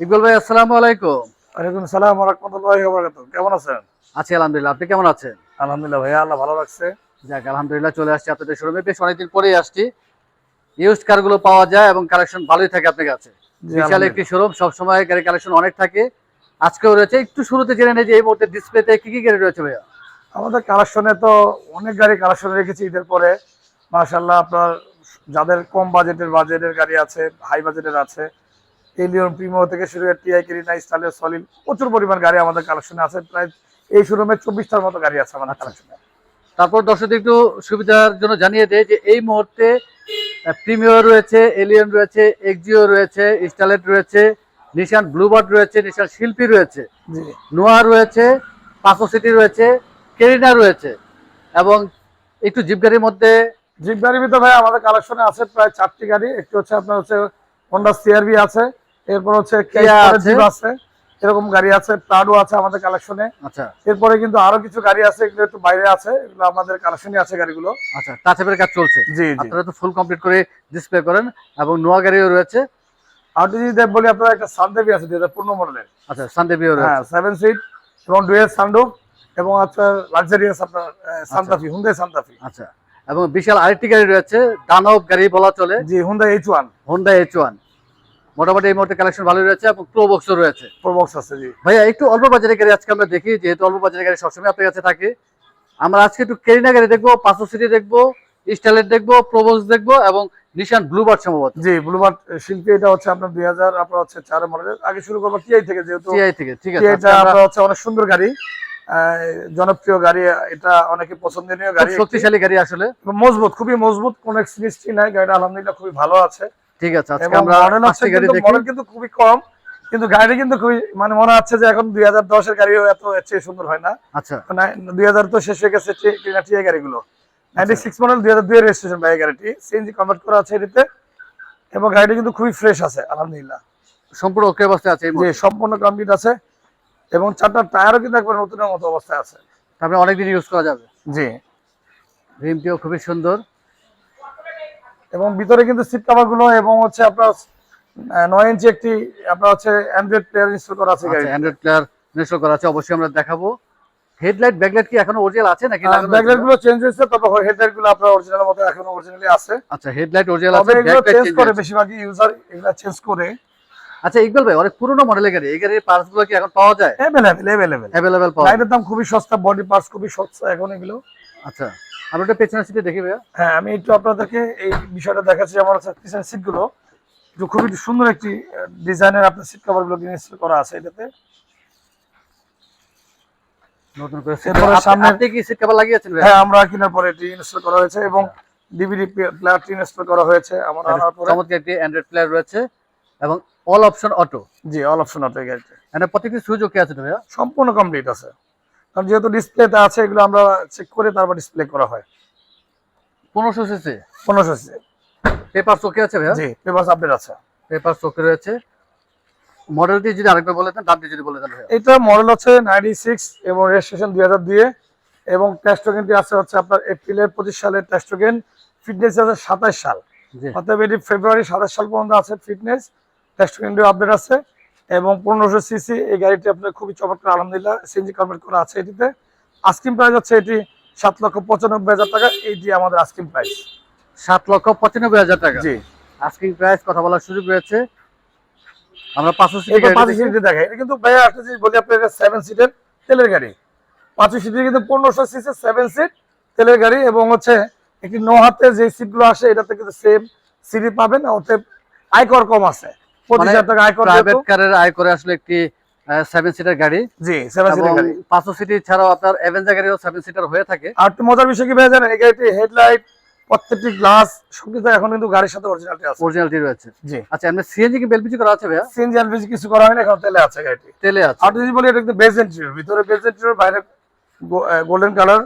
ইকবাল ভাই আসসালামু আলাইকুম। ওয়ালাইকুম সালাম রহমতুল্লাহি ওয়া বারাকাতুহু। কেমন আছেন? আছি আলহামদুলিল্লাহ। আপনি কেমন আছেন? আলহামদুলিল্লাহ ভাইয়া আল্লাহ ভালো রাখছে। যাক আলহামদুলিল্লাহ চলে আসছি আপনাদের শোরুমে বেশ অনেকদিন পরেই আসছি। ইউজড কারগুলো পাওয়া যায় এবং কালেকশন ভালোই থাকে আপনার কাছে। বিশাল একটি শোরুম সবসময় গাড়ি কালেকশন অনেক থাকে। আজকেও রয়েছে। একটু শুরুতে জেনে নেই যে এই মুহূর্তে ডিসপ্লেতে কি কি গাড়ি রয়েছে ভাইয়া? আমাদের কালেকশনে তো অনেক গাড়ি কালেকশন রেখেছি ঈদের পরে। মাশাআল্লাহ আপনার যাদের কম বাজেটের বাজেটের গাড়ি আছে হাই বাজেটের আছে এলিয়ন প্রিমো থেকে শুরু করে টিআই কেরিনা স্টাইলের সলিল প্রচুর পরিমাণ গাড়ি আমাদের কালেকশনে আছে। প্রায় এই শোরুমে চব্বিশটার মতো গাড়ি আছে আমাদের কালেকশনে তারপর দর্শকদের একটু সুবিধার জন্য জানিয়ে দেয় যে এই মুহূর্তে প্রিমিয়ার রয়েছে এলিয়ন রয়েছে এক্সিও রয়েছে স্টালেট রয়েছে নিশান ব্লুবার্ড রয়েছে নিশান শিল্পী রয়েছে নোয়া রয়েছে পাঁচশো সিটি রয়েছে কেরিনা রয়েছে এবং একটু জিপ গাড়ির মধ্যে জিপ গাড়ির ভিতরে ভাই আমাদের কালেকশনে আছে প্রায় চারটি গাড়ি। একটি হচ্ছে আপনার হচ্ছে হন্ডা সিআরবি আছে। এরপর হচ্ছে আছে। জিপ আছে এরকম গাড়ি আছে প্রাডো আছে আমাদের কালেকশনে আচ্ছা। এরপরে কিন্তু আরও কিছু গাড়ি আছে এগুলো একটু বাইরে আছে এগুলো আমাদের কালেকশনে আছে গাড়িগুলো। আচ্ছা টাচেপের কাজ চলছে। জি আপনারা তো ফুল কমপ্লিট করে ডিসপ্লে করেন এবং নোয়া গাড়িও রয়েছে। আর যদি দেব বলি আপনার একটা সানদেবি আছে দুই হাজার পনেরো মডেলের। আচ্ছা সানদেবীও হ্যাঁ সেভেন সিট এবং ডুয়েল সানরুফ এবং আপনার লাক্সারিয়াস আপনার সান্তাফি হুন্দাই সান্তাফি আচ্ছা। এবং বিশাল আরেকটি গাড়ি রয়েছে দানব গাড়ি বলা চলে। জি Hyundai H one Honda H one মোটামুটি এই মুহূর্তে কালেকশন ভালোই রয়েছে এবং প্রো বক্সও রয়েছে। প্রবক্স আছে জি। ভাইয়া একটু অল্প বাজারের গাড়ি আজকে আমরা দেখি যেহেতু অল্প বাজারের গাড়ি সবসময় আপনার কাছে থাকে। আমরা আজকে একটু কেরিনা গাড়ি দেখব পাঁচশো সিটি দেখব দেখব প্রোবক্স দেখব এবং নিশান ব্লুবার্ড সম্ভবত। জি ব্লুবার্ড শিল্পী এটা হচ্ছে আপনার দুই হাজার আপনার হচ্ছে চার মডেলের। আগে শুরু করব টিআই থেকে যেহেতু। টিআই থেকে ঠিক আছে। এটা আপনার হচ্ছে অনেক সুন্দর গাড়ি জনপ্রিয় গাড়ি এটা অনেকে পছন্দনীয় গাড়ি শক্তিশালী গাড়ি আসলে। মজবুত খুবই মজবুত কোন এক্সপিরিয়েন্সটি নাই গাড়িটা আলহামদুলিল্লাহ খুবই ভালো আছে। ঠিক আছে আজকে এবং আমরা পাঁচটি গাড়ি কিন্তু দেখি। মডেল কিন্তু খুবই কম কিন্তু গাড়ি কিন্তু খুবই মানে মনে হচ্ছে যে এখন দুই হাজার দশের গাড়িও এত এর চেয়ে সুন্দর হয় না। আচ্ছা। দুই হাজার তো শেষ হয়ে গেছে টিআই গাড়িগুলো। নাইনটি সিক্স মডেল দুই হাজার দুই রেজিস্ট্রেশন বাইক গাড়িটি। সিএনজি কনভার্ট করা আছে এটিতে এবং গাড়িটি কিন্তু খুবই ফ্রেশ আছে আলহামদুলিল্লাহ। সম্পূর্ণ ওকে অবস্থায় আছে যে সম্পূর্ণ কমপ্লিট আছে এবং চারটা টায়ারও কিন্তু একবার নতুনের মতো অবস্থায় আছে। তারপরে অনেকদিন ইউজ করা যাবে। জি। রিমটিও খুবই সুন্দর। এবং ভিতরে কিন্তু সিট কভারগুলো এবং হচ্ছে আপনার নয় ইঞ্চি একটি আপনার হচ্ছে অ্যান্ড্রয়েড প্লেয়ার ইনস্টল করা আছে অ্যান্ড্রয়েড প্লেয়ার ইনস্টল করা আছে অবশ্যই আমরা দেখাবো। হেডলাইট ব্যাকলাইট কি এখনও অরিজিনাল আছে নাকি ব্যাকলাইটগুলো চেঞ্জ হয়েছে তবে হেডলাইটগুলো আপনার অরিজিনাল মতো এখনও অরিজিনালি আছে। আচ্ছা হেডলাইট অরিজিনাল আছে ব্যাকলাইট চেঞ্জ করে বেশিরভাগই ইউজার এগুলো চেঞ্জ করে। আচ্ছা ইকবাল ভাই অনেক পুরনো মডেলের গাড়ি এই গাড়ির পার্টসগুলো কি এখন পাওয়া যায়? অ্যাভেলেবেল অ্যাভেলেবেল অ্যাভেলেবেল পাওয়া যায়। গাড়ির দাম খুবই সস্তা বডি পার্টস খুবই সস্তা এখন এগুলো। আচ্ছা। আমরা একটা পেছনের সিটে দেখি ভাইয়া। হ্যাঁ আমি একটু আপনাদেরকে এই বিষয়টা দেখাচ্ছি আমার পিছনের একটু খুবই সুন্দর একটি ডিজাইনের আপনার সিট কভারগুলো ইনস্টল করা আছে এটাতে। নতুন করে এরপরে সামনে- কি সিট কভার লাগিয়েছেন হ্যাঁ আমরা কেনার পরে এটি ইনস্টল করা হয়েছে এবং ডিভিডি প্লেয়ারটি ইনস্টল করা হয়েছে আমার আনার পরে। চমৎকার একটি অ্যান্ড্রয়েড প্লেয়ার রয়েছে এবং অল অপশন অটো জি অল অপশন এই গাড়িতে। প্রত্যেকটি সুযোগ কি আছে ভাইয়া? সম্পূর্ণ কমপ্লিট আছে। কারণ যেহেতু ডিসপ্লেতে আছে এগুলো আমরা চেক করে তারপর ডিসপ্লে করা হয়। পনেরোশো সিসি পনেরোশো সি পেপার চোখে আছে ভাইয়া? জি পেপার আপডেট আছে। পেপার চোখে রয়েছে। মডেলটি যদি আরেকবার বলে দেন দামটি যদি বলে দেন ভাইয়া। এটা মডেল হচ্ছে নাইনটি সিক্স এবং রেজিস্ট্রেশন দুই হাজার দুয়ে এবং আছে হচ্ছে আপনার এপ্রিলের পঁচিশ সালের টেস্টোগেন ফিটনেস আছে সাতাশ সাল। জি। অর্থাৎ এটি ফেব্রুয়ারি সাতাশ সাল পর্যন্ত আছে ফিটনেস টেস্টোগেনটিও আপডেট আছে। এবং পনেরোশো সিসি এই গাড়িটি আপনার খুবই চমৎকার আলহামদুলিল্লাহ সিএনজি কনভার্ট করা আছে এটিতে। আস্কিম প্রাইস হচ্ছে এটি সাত লক্ষ পঁচানব্বই হাজার টাকা এইটি আমাদের আস্কিম প্রাইস সাত লক্ষ পঁচানব্বই হাজার টাকা। জি। আস্কিং প্রাইস কথা বলার সুযোগ রয়েছে। আমরা পাঁচশো সিসি এটা পাঁচ দেখি। সিটে দেখে এটা কিন্তু ভাইয়া একটা জিনিস বলি আপনার সেভেন সিটের তেলের গাড়ি। পাঁচ সিটের কিন্তু পনেরোশো সিসি সেভেন সিট তেলের গাড়ি এবং হচ্ছে একটি ন হাতে যে সিটগুলো আসে এটাতে কিন্তু সেম সিটি পাবেন ওতে আয়কর কম আছে। পঁচিশ মানে হাজার প্রাইভেট কারের আয় করে আসলে একটি সেভেন সিটার গাড়ি। জি সেভেন এবং গাড়ি। পাঁচশো সিটি ছাড়াও আপনার অ্যাভেঞ্জার গাড়িও সেভেন সিটার হয়ে থাকে। আর একটু মজার বিষয় কি ভাই জানেন? এই গাড়িটি হেডলাইট প্রত্যেকটি গ্লাস সবকিছু এখন কিন্তু গাড়ির সাথে অরিজিনালটি আছে। অরিজিনালটি রয়েছে। জি। আচ্ছা এমনি সিএনজি কি বেলপিজি করা আছে ভাইয়া? সিএনজি এলপিজি কিছু করা হয়নি এখন তেলে আছে গাড়িটি। তেলে আছে। আর যদি বলি এটা কিন্তু বেজ ইন্টেরিয়র ভিতরে বেজ ইন্টেরিয়র বাইরে গোল্ডেন কালার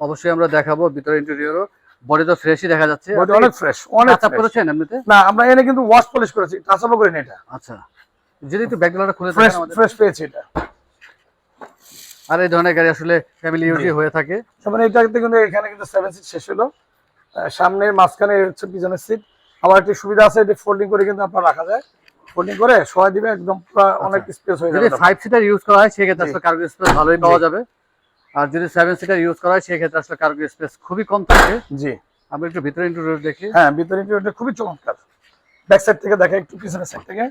অবশ্যই আমরা দেখাবো ভিতরে ইন্টেরিয়রও বডি তো ফ্রেশই দেখা যাচ্ছে। বডি অনেক ফ্রেশ অনেক টাচ করেছেন এমনিতে? না আমরা এনে কিন্তু ওয়াশ পলিশ করেছি টাচ আপও করিনি এটা। আচ্ছা। যদি একটু ব্যাকগ্রাউন্ডটা খুলে ফ্রেশ দেখেন আমাদের। ফ্রেশ পেয়েছি এটা। আর এই ধরনের গাড়ি আসলে ফ্যামিলি ইউজই হয়ে থাকে। এইটাতে কিন্তু এখানে কিন্তু সেভেন সিট শেষ হলো। আহ, সামনে মাঝখানে হচ্ছে পিছনের সিট আবার একটি সুবিধা আছে এটি ফোল্ডিং করে কিন্তু আপনার রাখা যায়। ফোল্ডিং করে শোয়া দিবে একদম পুরো অনেক স্পেস হয়ে যদি যাবে। ফাইভ সিটার ইউজ করা হয় সেক্ষেত্রে। আসলে কার্গো স্পেস ভালোই পাওয়া যাবে। আর যদি সেভেন সিটার ইউজ করা হয় সেক্ষেত্রে আসলে কার্গো স্পেস খুবই কম থাকে। জি। আমি একটু ভিতরে ইন্টারভিউ দেখি। হ্যাঁ ভিতরে ইন্টেরিয়রটা খুবই চমৎকার। ব্যাক সাইড থেকে দেখা একটু পিছনের সাইড থেকে।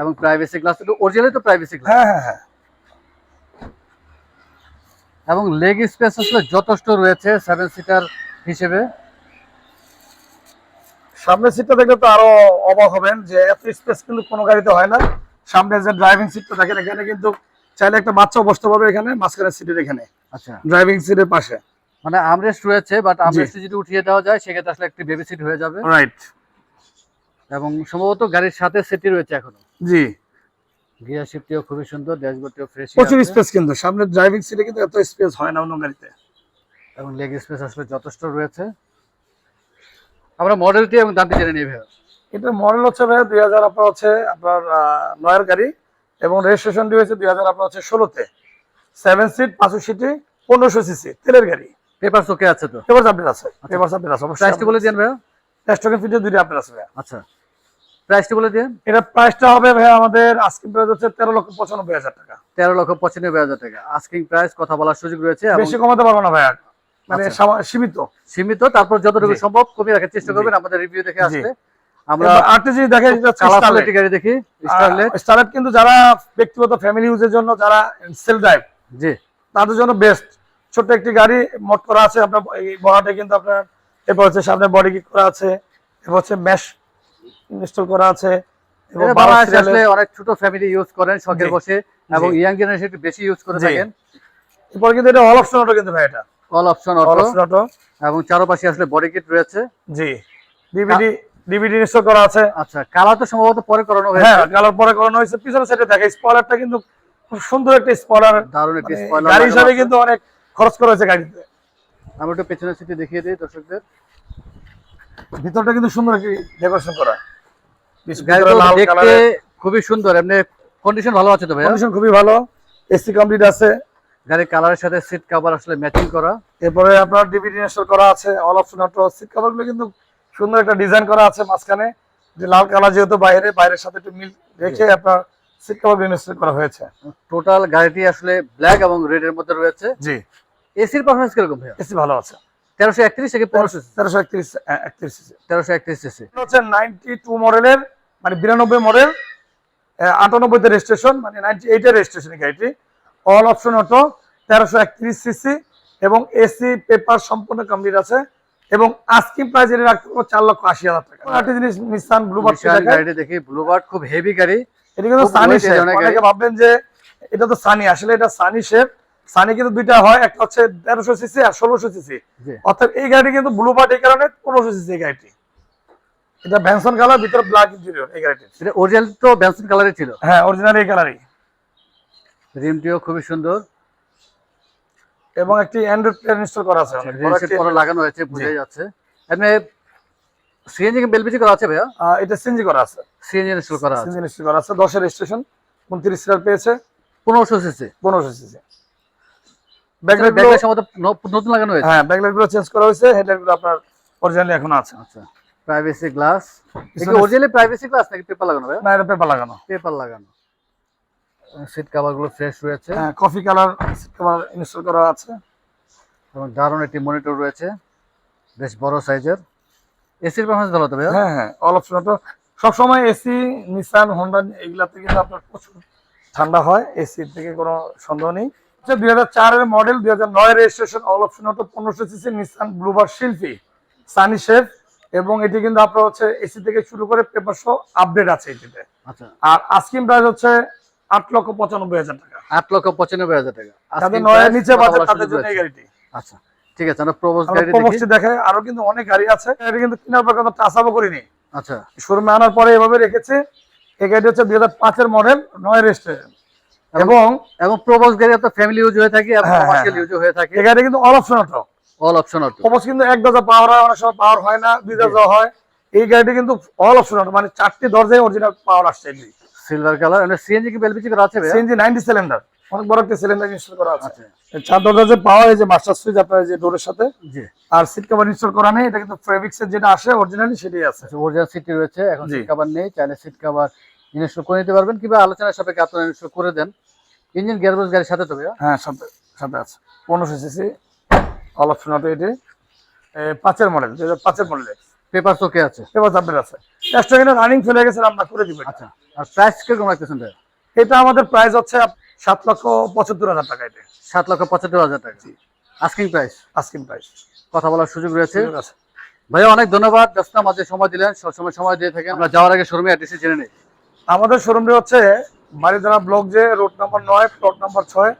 এবং প্রাইভেসি গ্লাস তো অরিজিনালি তো প্রাইভেসি গ্লাস হ্যাঁ হ্যাঁ হ্যাঁ। এবং লেগ স্পেস আসলে যথেষ্ট রয়েছে সেভেন সিটার হিসেবে। সামনের সিটটা দেখলে তো আরও অবাক হবেন যে এত স্পেস কিন্তু কোনো গাড়িতে হয় না। সামনে যে ড্রাইভিং সিটটা দেখেন এখানে কিন্তু চাইলে একটা বাচ্চাও বসতে পারবে এখানে মাঝখানের সিটের এখানে। আচ্ছা। ড্রাইভিং সিটের পাশে। মানে আমরেস্ট রয়েছে বাট আমরেস্ট যদি উঠিয়ে দেওয়া যায় সেক্ষেত্রে আসলে একটি বেবি সিট হয়ে যাবে। রাইট এবং সম্ভবত গাড়ির সাথে সেটি রয়েছে এখনও। জি। গিয়ার শিফটিও খুবই সুন্দর ড্যাশবোর্ডটিও ফ্রেশ প্রচুর স্পেস কিন্তু সামনের ড্রাইভিং সিটে কিন্তু এত স্পেস হয় না অন্য গাড়িতে। এবং লেগ স্পেস আসলে যথেষ্ট রয়েছে। আমরা মডেলটি এবং দামটি জেনে নিই ভাইয়া। এটার মডেল হচ্ছে ভাই দুই হাজার আপনার হচ্ছে আপনার আহ, নয়ের গাড়ি এবং রেজিস্ট্রেশনটি হয়েছে দুই হাজার আপনার হচ্ছে ষোলোতে। সেভেন সিট পাঁচশো সিটি পনেরোশো সিসি তেলের গাড়ি। পেপার চোখে আছে তো? পেপার আপডেট আছে পেপার আপডেট আছে প্রাইসটি বলে দিন ভাইয়া। প্রাইস টোকেন ফিটে দুইটা আপডেট আছে ভাইয়া। আচ্ছা। প্রাইসটি বলে দিন এটা প্রাইসটা হবে ভাই আমাদের আজকে প্রাইস হচ্ছে তেরো লক্ষ পঁচানব্বই হাজার টাকা। তেরো লক্ষ পঁচানব্বই হাজার টাকা। আস্কিং প্রাইস কথা বলার সুযোগ রয়েছে বেশি কমাতে পারব না ভাইয়া। মানে আচ্ছা। সীমিত। সীমিত তারপর যতটুকু সম্ভব কমিয়ে রাখার চেষ্টা করবেন। আমাদের রিভিউ দেখে জি। আসলে আমরা দেখে গাড়ি দেখি স্টারলেট স্টারলেট কিন্তু যারা ব্যক্তিগত ফ্যামিলি ইউজের জন্য যারা সেল ড্রাইভ জি। তাদের জন্য বেস্ট ছোট্ট একটি গাড়ি মোট করা আছে আপনার বড়াটা কিন্তু আপনার এরপর হচ্ছে সামনে বডি কিট করা আছে এরপর হচ্ছে ম্যাশ ইনস্টল করা আছে এবং এটা বারো বাংলাদেশে serial আসলে এর- অনেক ছোট ফ্যামিলি ইউজ করেন শখের বসে এবং ইয়াং জেনারেশন একটু বেশি ইউজ করে থাকেন। এরপর কিন্তু এটা অল অপশন অটো কিন্তু ভাই এটা। অল অপশন অল অটো এবং চারপাশে আসলে বডি কিট রয়েছে। জি। ডিভিডি ডিভিডি ইনস্টল করা আছে। আচ্ছা কালার তো সম্ভবত পরে করানো হ্যাঁ হয়েছে কালার পরে করানো হয়েছে। পিছনের সাইডে দেখে স্পয়লারটা কিন্তু খুব সুন্দর একটা দারুণ একটি মানে গাড়ি হিসাবে কিন্তু অনেক খরচ করা হয়েছে গাড়িতে। আমরা একটু পেছনের সিটে দেখিয়ে দিই দর্শকদের। ভিতরটা কিন্তু সুন্দর ডেকোরেশন করা। দেখতে খুবই সুন্দর এমনি কন্ডিশন ভালো আছে তো কন্ডিশন খুবই ভালো এসি কমপ্লিট আছে। গাড়ির কালারের সাথে সিট কভার আসলে ম্যাচিং করা। এরপরে আপনার ডিভিডি ইনস্টল করা আছে অল অপশন অটো সিট কভারগুলো কিন্তু সুন্দর একটা ডিজাইন করা আছে মাঝখানে। যে লাল কালার যেহেতু বাইরে বাইরের সাথে একটু মিল রেখে আপনার সিট কভার করা হয়েছে। টোটাল গাড়িটি আসলে ব্ল্যাক এবং রেড এর মধ্যে রয়েছে। জি। এসির পারফরমেন্স কীরকম ভাইয়া? এসি ভালো আছে। তেরোশো একত্রিশ থেকে পনেরোশো তেরোশো একত্রিশ একত্রিশ সিসি তেরোশো একত্রিশ সিসি হচ্ছে নাইনটি টু মডেলের মানে বিরানব্বই মডেল আটানব্বইতে রেজিস্ট্রেশন মানে নাইনটি এইটের রেজিস্ট্রেশন গাড়িটি। অল অপশন অটো তেরোশো একত্রিশ সিসি এবং এসি পেপার সম্পূর্ণ কমপ্লিট আছে এবং আস্কিং প্রাইস এটা রাখতে চার লক্ষ আশি হাজার টাকা। আরেকটি জিনিস নিসান ব্লুবার্ড গাড়িটি দেখি ব্লুবার্ড খুব হেভি গাড়ি। এটা কিন্তু সানি শেপ অনেকে ভাববেন যে এটা তো সানি আসলে এটা সানি শেপ সানি কিন্তু দুইটা হয় একটা হচ্ছে তেরোশো সিসি আর ষোলোশো সিসি অর্থাৎ এই গাড়িটি কিন্তু এই কারণে পনেরোশো সিসি এই গাড়িটি। এটা ভ্যানসন কালার ভিতরে ব্ল্যাক ইন্টেরিয়র এই গাড়িটি এটা অরিজিনাল তো কালারই ছিল। হ্যাঁ অরিজিনাল এই কালারই রিমটিও খুবই সুন্দর। এবং একটি অ্যান্ড্রয়েড প্লেয়ার ইনস্টল করা আছে করা লাগানো হয়েছে বোঝাই যাচ্ছে। এমনি সিএনজি কি বেলবিজি করা আছে ভাইয়া? এটা সিএনজি করা আছে। সিএনজি ইনস্টল করা আছে। সিএনজি ইনস্টল করা আছে। দশের স্টেশন উনত্রিশ সিরিয়াল পেয়েছে। পনেরোশো সিসি পনেরোশো সিসি ব্যাকলাইট ব্যাগের সম্ভবত নতুন লাগানো হয়েছে। হ্যাঁ ব্যাকলাইটগুলো চেঞ্জ করা হয়েছে। হেডলাইটগুলো আপনার অরিজিনালি এখন আছে। আচ্ছা। প্রাইভেসি গ্লাস পিছনে- অরিজিনালি প্রাইভেসি গ্লাস নাকি পেপার লাগানো ভাইয়া? না এটা পেপার লাগানো। পেপার লাগানো। সিট কভারগুলো ফ্রেশ রয়েছে। হ্যাঁ কফি কালার তোমার ইনস্টল করা আছে। এবং দারুণ একটি মনিটর রয়েছে। বেশ বড় সাইজের এসির পারফরমেন্স ভালো তো হ্যাঁ হ্যাঁ অল অপশন অটো সবসময় এসি নিসান হোন্ডা এগুলাতে কিন্তু আপনার প্রচুর ঠান্ডা হয় এসি থেকে কোনো সন্দেহ নেই। আচ্ছা দুই হাজার চারের মডেল দুই হাজার নয় রেজিস্ট্রেশন অল অপশন অটো পনেরোশো CC Nissan Bluebird Sylphy Sunny chef এবং এটি কিন্তু আপনার হচ্ছে এসি থেকে শুরু করে পেপার সহ আপডেট আছে এটিতে। আচ্ছা। আর আস্কিম প্রাইস হচ্ছে আট লক্ষ পঁচানব্বই হাজার টাকা। আট লক্ষ পঁচানব্বই হাজার টাকা। তাদের নয়ের নিচে তাদের জন্য এই গাড়িটি। আচ্ছা। ঠিক আছে আমরা গাড়ি দেখি। দেখাই আরও কিন্তু অনেক গাড়ি আছে। এটা কিন্তু কেনার পর কোনো আপও করিনি। আচ্ছা। শোরুমে আনার পরে এভাবে রেখেছে। এই গাড়িটি হচ্ছে দুই হাজার পাঁচের মডেল নয় রেজিস্ট্রেশন এবং এবং প্রবোজ গাড়ি তো ফ্যামিলি ইউজ হয়ে থাকে হ্যাঁ, কমার্শিয়াল। ইউজ হয়ে। থাকে। এই গাড়ি কিন্তু all option auto all option auto প্রবস কিন্তু এক দরজা পাওয়ার হয় অনেক সময় পাওয়ার হয় না দুই দরজা হয়। এই গাড়িটি কিন্তু অল অপশন অটো মানে চারটি দরজায় অরিজিনাল পাওয়ার আসছে সিলভার কালার মানে সিএনজি কি বেলবিজি করা আছে সিএনজি নাইনটি সিলিন্ডার অনেক বড় একটা সিলিন্ডার ইনস্টল করা আছে। আচ্ছা। চার দরজা যে পাওয়ার এই যে মাস্টার সুইচ আপনার যে ডোরের সাথে আর সিট কভার ইনস্টল করা নেই এটা কিন্তু ফেব্রিক্স এর যেটা আসে অরিজিনালি সেটাই আছে। অরিজিনাল সিট রয়েছে এখন। সিট কভার নেই চাইলে সিট কভার ইনস্টল করে নিতে পারবেন কিংবা আলোচনার সাপেক্ষে আপনারা ইনস্টল করে দেন। ইঞ্জিন গিয়ারবক্স গাড়ির সাথে তো হ্যাঁ সাথে সাথে আছে। পনেরোশো সিসি অল অপশন অটো এটি। পাঁচের মডেল দুই হাজার পাঁচের মডেল পেপার ওকে আছে। এবার আপনার আছে। রানিং চলে গেছে আমরা করে দিব আচ্ছা আর প্রাইস কীরকম রাখতেছেন ভাইয়া? এটা আমাদের প্রাইস হচ্ছে সাত লক্ষ পঁচাত্তর হাজার টাকা এটা। সাত লক্ষ পঁচাত্তর হাজার টাকা। আস্কিং প্রাইস আস্কিং প্রাইস কথা বলার সুযোগ রয়েছে। ভাইয়া অনেক ধন্যবাদ। ব্যস্ত মাঝে সময় দিলেন। সবসময় সময় দিয়ে থাকেন। আমরা যাওয়ার আগে শোরুমে অ্যাড্রেসে জেনে নিই। আমাদের শোরুমটি হচ্ছে বাড়িধারা ব্লক যে রোড নাম্বার নয় প্লট নাম্বার ছয়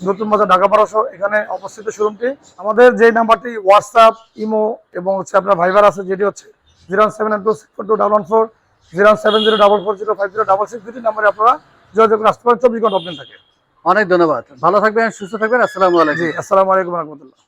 নতুন বাজার ঢাকা বারোশো। এখানে অবস্থিত শোরুমটি আমাদের যে নাম্বারটি হোয়াটসঅ্যাপ ইমো এবং হচ্ছে আপনার ভাইবার আছে যেটি হচ্ছে zero seven two six four two double one four zero seven zero double four zero five zero double six দুটি নাম্বারে আপনারা যোগাযোগ করে আসতে পারেন চব্বিশ ঘণ্টা থাকে। অনেক ধন্যবাদ। ভালো থাকবেন সুস্থ থাকবেন আসসালামু আলাইকুম। জি আসসালামু আলাইকুম রহমতুল্লাহ।